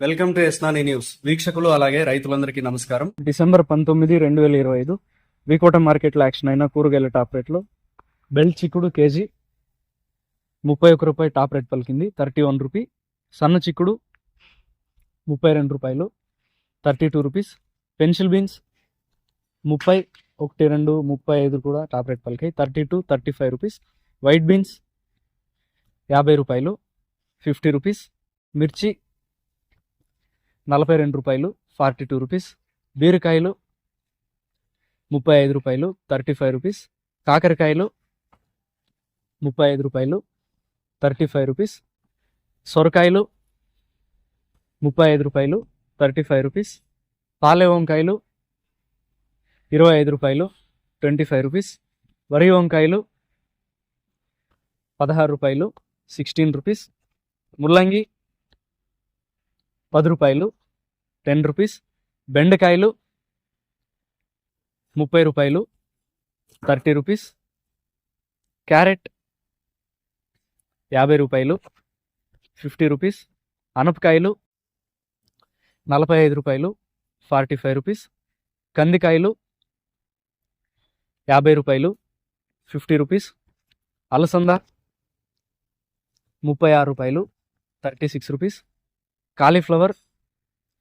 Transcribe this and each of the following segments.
Welcome to ఎస్నాని news. వీక్షకులు అలాగే రైతులందరికీ నమస్కారం. డిసెంబర్ పంతొమ్మిది రెండు వేల ఇరవై ఐదు వికోట మార్కెట్లో యాక్షన్ అయిన కూరగాయల టాప్ రేట్లో. బెల్ చిక్కుడు కేజీ ముప్పై ఒక రూపాయి టాప్ రేట్ పలికింది. Thirty one rupee. సన్న చిక్కుడు ముప్పై రెండు రూపాయలు. Thirty two rupees. Pencil beans ముప్పై ఒకటి రెండు ముప్పై ఐదు కూడా top rate పలికాయి. Thirty two thirty five rupees. White beans యాభై రూపాయలు. Fifty rupees. మిర్చి నలభై రెండు రూపాయలు ఫార్టీ టూ రూపీస్. బీరకాయలు ముప్పై ఐదు రూపాయలు థర్టీ ఫైవ్ రూపీస్. కాకరకాయలు ముప్పై ఐదు రూపాయలు థర్టీ ఫైవ్ రూపీస్. సొరకాయలు ముప్పై ఐదు రూపాయలు థర్టీ ఫైవ్ రూపీస్. పాలె వంకాయలు ఇరవై ఐదు రూపాయలు ట్వంటీ ఫైవ్ రూపీస్. వరి వంకాయలు పదహారు రూపాయలు సిక్స్టీన్ రూపీస్. ముల్లంగి పది రూపాయలు టెన్ రూపీస్. బెండకాయలు ముప్పై రూపాయలు థర్టీ రూపీస్. క్యారెట్ యాభై రూపాయలు ఫిఫ్టీ రూపీస్. అనపకాయలు నలభై ఐదు రూపాయలు ఫార్టీ ఫైవ్ రూపీస్. కందికాయలు యాభై రూపాయలు ఫిఫ్టీ రూపీస్. అలసంద ముప్పై ఆరు రూపాయలు థర్టీ సిక్స్ రూపీస్. కాలీఫ్లవర్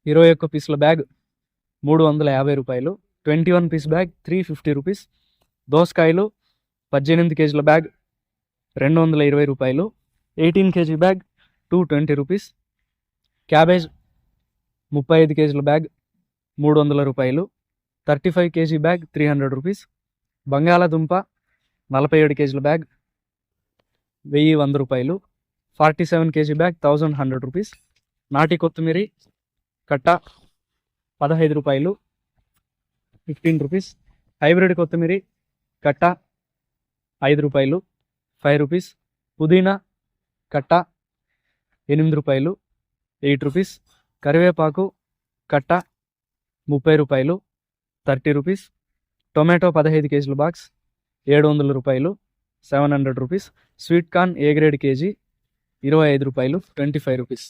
ఇరవై ఒక్క పీసుల బ్యాగ్ మూడు వందల యాభై రూపాయలు. Twenty one piece bag three fifty rupees. దోసకాయలు పద్దెనిమిది కేజీల బ్యాగ్ రెండు వందల ఇరవై రూపాయలు. Eighteen KG bag two twenty rupees. Cabbage ముప్పై ఐదు కేజీల బ్యాగ్ మూడు వందల రూపాయలు. Thirty five KG bag three hundred rupees. బంగాళాదుంప నలభై ఏడు కేజీల బ్యాగ్ వెయ్యి వంద రూపాయలు. Forty seven KG bag thousand hundred rupees. నాటి కొత్తిమీర కట్ట పదహైదు రూపాయలు ఫిఫ్టీన్ రూపీస్ హైబ్రిడ్ కొత్తిమీర కట్ట ఐదు రూపాయలు ఫైవ్ రూపీస్ పుదీనా కట్ట ఎనిమిది రూపాయలు ఎయిట్ రూపీస్ కరివేపాకు కట్ట ముప్పై రూపాయలు థర్టీ రూపీస్ టొమాటో పదహైదు కేజీల బాక్స్ ఏడు వందల రూపాయలు seven hundred rupees sweet corn A grade KG ఇరవై ఐదు రూపాయలు ట్వంటీ ఫైవ్ రూపీస్